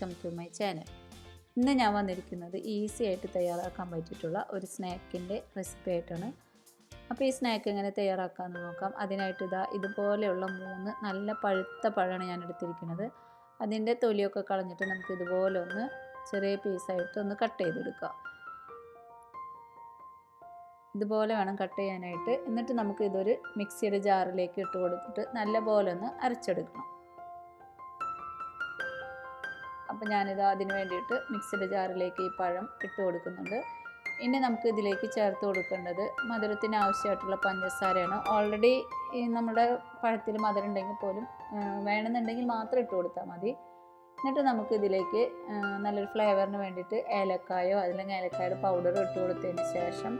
Welcome to my channel ഇന്ന് ഞാൻ വന്നിരിക്കുന്നത് ഈസി ആയിട്ട് തയ്യാറാക്കാൻ പറ്റിയിട്ടുള്ള ഒരു സ്നാക്കിന്റെ റെസിപ്പി ആയിട്ടാണ്. അപ്പോൾ ഈ സ്നാക്ക് എങ്ങനെ തയ്യാറാക്കാമെന്ന് നോക്കാം. അതിനായിട്ട് ഇതാ ഇതുപോലെയുള്ള മൂന്ന് നല്ല പഴുത്ത പഴമാണ് ഞാൻ എടുത്തിരിക്കുന്നത്. അതിന്റെ തൊലിയൊക്കെ കളഞ്ഞിട്ട് നമുക്ക് ഇതുപോലെ ഒന്ന് ചെറിയ പീസായിട്ട് ഒന്ന് കട്ട് ചെയ്തെടുക്കാം. ഇതുപോലെ വേണം കട്ട് ചെയ്യാനായിട്ട്. എന്നിട്ട് നമുക്ക് ഇതൊരു മിക്സിയുടെ ജാറിലേക്ക് ഇട്ട് കൊടുത്തിട്ട് നല്ല പോലെ ഒന്ന് അരച്ചെടുക്കണം. അപ്പോൾ ഞാനിത് അതിന് വേണ്ടിയിട്ട് മിക്സിയുടെ ജാറിലേക്ക് ഈ പഴം ഇട്ട് കൊടുക്കുന്നുണ്ട്. ഇനി നമുക്ക് ഇതിലേക്ക് ചേർത്ത് കൊടുക്കേണ്ടത് മധുരത്തിന് ആവശ്യമായിട്ടുള്ള പഞ്ചസാരയാണ്. ഓൾറെഡി നമ്മുടെ പഴത്തിൽ മധുരം ഉണ്ടെങ്കിൽ പോലും വേണമെന്നുണ്ടെങ്കിൽ മാത്രം ഇട്ട് കൊടുത്താൽ മതി. എന്നിട്ട് നമുക്ക് ഇതിലേക്ക് നല്ലൊരു ഫ്ലേവറിന് വേണ്ടിയിട്ട് ഏലക്കായോ അല്ലെങ്കിൽ ഏലക്കായുടെ പൗഡറോ ഇട്ട് കൊടുത്തതിന് ശേഷം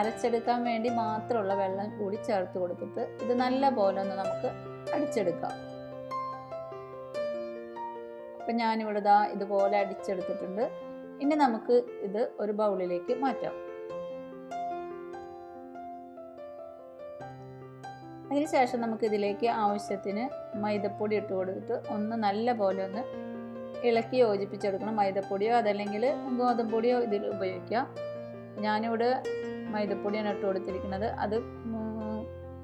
അരച്ചെടുക്കാൻ വേണ്ടി മാത്രമുള്ള വെള്ളം കൂടി ചേർത്ത് കൊടുത്തിട്ട് ഇത് നല്ല പോലെ ഒന്ന് നമുക്ക് അടിച്ചെടുക്കാം. അപ്പം ഞാനിവിടെ ദാ ഇതുപോലെ അടിച്ചെടുത്തിട്ടുണ്ട്. ഇനി നമുക്ക് ഇത് ഒരു ബൗളിലേക്ക് മാറ്റാം. അതിനുശേഷം നമുക്ക് ഇതിലേക്ക് ആവശ്യത്തിന് മൈദപ്പൊടി ഇട്ട് കൊടുത്തിട്ട് ഒന്ന് നല്ല പോലെ ഒന്ന് ഇളക്കി യോജിപ്പിച്ചെടുക്കണം. മൈദപ്പൊടിയോ അതല്ലെങ്കിൽ ഗോതമ്പൊടിയോ ഇതിൽ ഉപയോഗിക്കാം. ഞാനിവിടെ മൈദപ്പൊടിയാണ് ഇട്ട് കൊടുത്തിരിക്കുന്നത്. അത്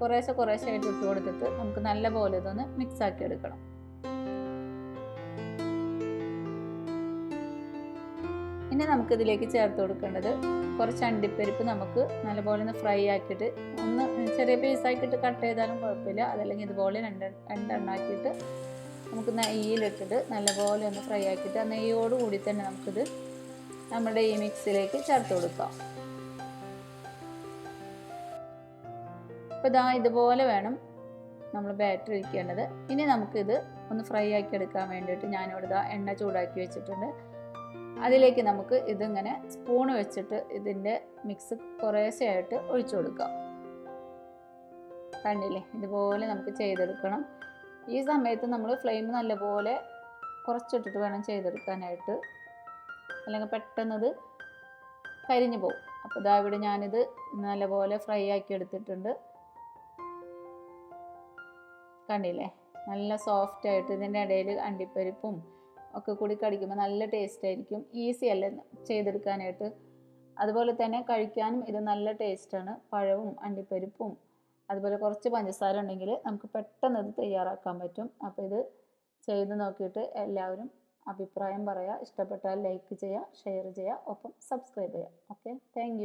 കുറേശ്ശെ കുറേശ്ശെ ആയിട്ട് ഇട്ട് കൊടുത്തിട്ട് നമുക്ക് നല്ല പോലെ ഇതൊന്ന് മിക്സ് ആക്കി എടുക്കണം. ഇനി നമുക്കിതിലേക്ക് ചേർത്ത് കൊടുക്കേണ്ടത് കുറച്ച് അണ്ടിപ്പരിപ്പ് നമുക്ക് നല്ലപോലെ ഒന്ന് ഫ്രൈ ആക്കിയിട്ട് ഒന്ന് ചെറിയ പീസാക്കിയിട്ട് കട്ട് ചെയ്താലും കുഴപ്പമില്ല. അതല്ലെങ്കിൽ ഇതുപോലെ രണ്ട് രണ്ടെണ്ണാക്കിയിട്ട് നമുക്ക് നെയ്യിലിട്ടിട്ട് നല്ലപോലെ ഒന്ന് ഫ്രൈ ആക്കിയിട്ട് ആ നെയ്യോട് കൂടി തന്നെ നമുക്കിത് നമ്മുടെ ഈ മിക്സിലേക്ക് ചേർത്ത് കൊടുക്കാം. അപ്പോൾ ഇതാ ഇതുപോലെ വേണം നമ്മൾ ബാറ്റർ ഇരിക്കേണ്ടത്. ഇനി നമുക്കിത് ഒന്ന് ഫ്രൈ ആക്കി എടുക്കാൻ വേണ്ടിയിട്ട് ഞാനിവിടെ എണ്ണ ചൂടാക്കി വെച്ചിട്ടുണ്ട്. അതിലേക്ക് നമുക്ക് ഇതിങ്ങനെ സ്പൂൺ വെച്ചിട്ട് ഇതിന്റെ മിക്സ് കുറേശ്ശെയായിട്ട് ഒഴിച്ചു കൊടുക്കാം. കണ്ടില്ലേ? ഇതുപോലെ നമുക്ക് ചെയ്തെടുക്കണം. ഈ സമയത്ത് നമ്മൾ ഫ്ലെയിം നല്ലപോലെ കുറച്ചിട്ടിട്ട് വേണം ചെയ്തെടുക്കാനായിട്ട്. അല്ലെങ്കിൽ പെട്ടെന്നത് കരിഞ്ഞു പോകും അപ്പോൾ ഇതാ ഇവിടെ ഞാനിത് നല്ലപോലെ ഫ്രൈ ആക്കി എടുത്തിട്ടുണ്ട്. കണ്ടില്ലേ? നല്ല സോഫ്റ്റ് ആയിട്ട് ഇതിന്റെ ഇടയിൽ അണ്ടിപ്പരിപ്പും ഒക്കെ കൂടി കടിക്കുമ്പോൾ നല്ല ടേസ്റ്റ് ആയിരിക്കും. ഈസി അല്ലേ ചെയ്തെടുക്കാനായിട്ട്? അതുപോലെ തന്നെ കഴിക്കാനും ഇത് നല്ല ടേസ്റ്റാണ് പഴവും അണ്ടിപ്പരിപ്പും അതുപോലെ കുറച്ച് പഞ്ചസാര ഉണ്ടെങ്കിൽ നമുക്ക് പെട്ടെന്ന് ഇത് തയ്യാറാക്കാൻ പറ്റും. അപ്പോൾ ഇത് ചെയ്ത് നോക്കിയിട്ട് എല്ലാവരും അഭിപ്രായം പറയുക ഇഷ്ടപ്പെട്ടാൽ ലൈക്ക് ചെയ്യുക ഷെയർ ചെയ്യുക ഒപ്പം സബ്സ്ക്രൈബ് ചെയ്യുക ഓക്കെ താങ്ക്